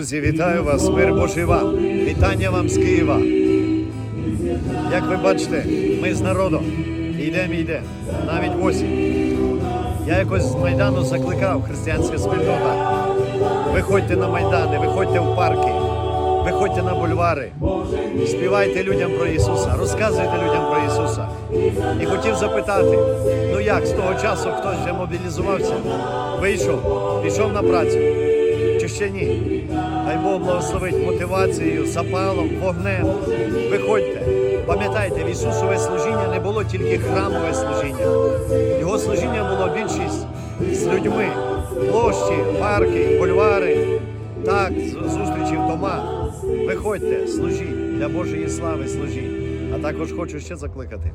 Друзі, вітаю вас, мир Божий вам. Вітання вам з Києва. Як ви бачите, ми з народом. Йдемо, йдемо. Навіть осінь. Я якось з Майдану закликав християнська спільнота. Виходьте на Майдани, виходьте в парки, виходьте на бульвари, співайте людям про Ісуса, розказуйте людям про Ісуса. І хотів запитати, ну як з того часу хтось вже мобілізувався, вийшов, пішов на працю, чи ще ні? Хай Бог благословить мотивацією, запалом, вогнем. Виходьте. Пам'ятайте, в Ісусове служіння не було тільки храмове служіння. Його служіння було більшість з людьми. Площі, парки, бульвари, так, зустрічі в домах. Виходьте, служіть для Божої слави, служіть. А також хочу ще закликати.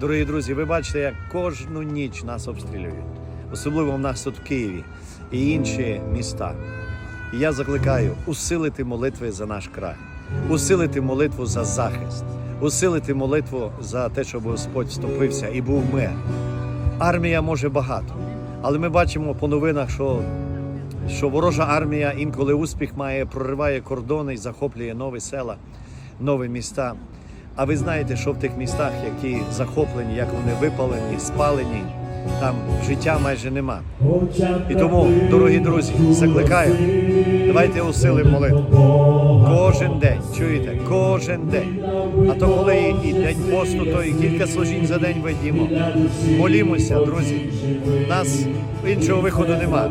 Дорогі друзі, ви бачите, як кожну ніч нас обстрілюють, особливо в нас тут в Києві і інші міста. І я закликаю усилити молитви за наш край, усилити молитву за захист, усилити молитву за те, щоб Господь вступився і був мир. Армія може багато, але ми бачимо по новинах, що, що ворожа армія інколи успіх має, прориває кордони і захоплює нові села, нові міста. А ви знаєте, що в тих містах, які захоплені, як вони випалені, спалені, там життя майже нема. І тому, дорогі друзі, закликаю, давайте усилимо молитву. Кожен день, чуєте, кожен день. А то коли і день посту, то і кілька служінь за день ведімо. Молімося, друзі. У нас іншого виходу нема.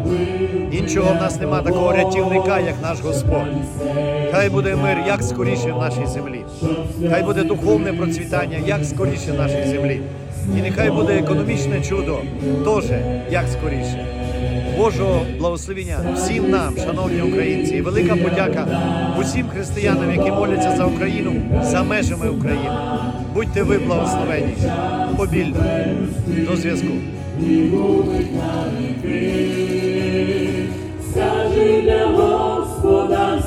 Іншого в нас нема такого рятівника, як наш Господь. Хай буде мир як скоріше в нашій землі. Хай буде духовне процвітання як скоріше в нашій землі. І нехай буде економічне чудо теж як скоріше. Божого благословення всім нам, шановні українці, і велика подяка усім християнам, які моляться за Україну за межами України. Будьте ви благословені. Побільно. До зв'язку. Скажи для Господа,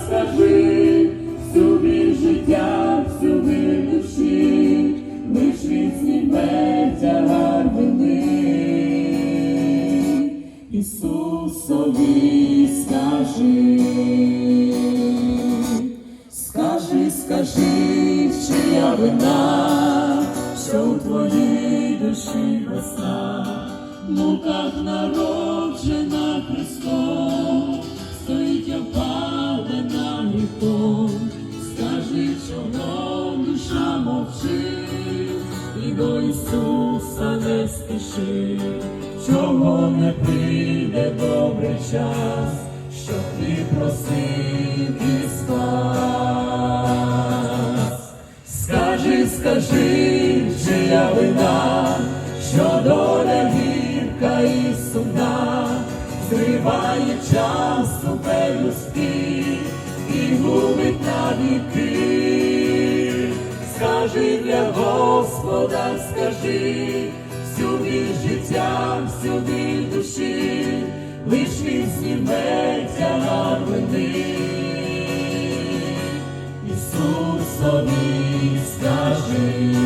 вина, що у твоїй душі весна, в муках народжена Христом, стоїть я опалена гріхом, скажи, чого душа мовчить, і до Ісуса не спіши, чого не прийде добрий час, щоб ти просив Скажи, скажи, чия вина, що доля гірка і сумна, зриває час у пелюстки і губить навіки. Скажи для Господа, скажи, всю біль життя, всю біль душі, лиш він зніме тягар вини. Ісусові скажи.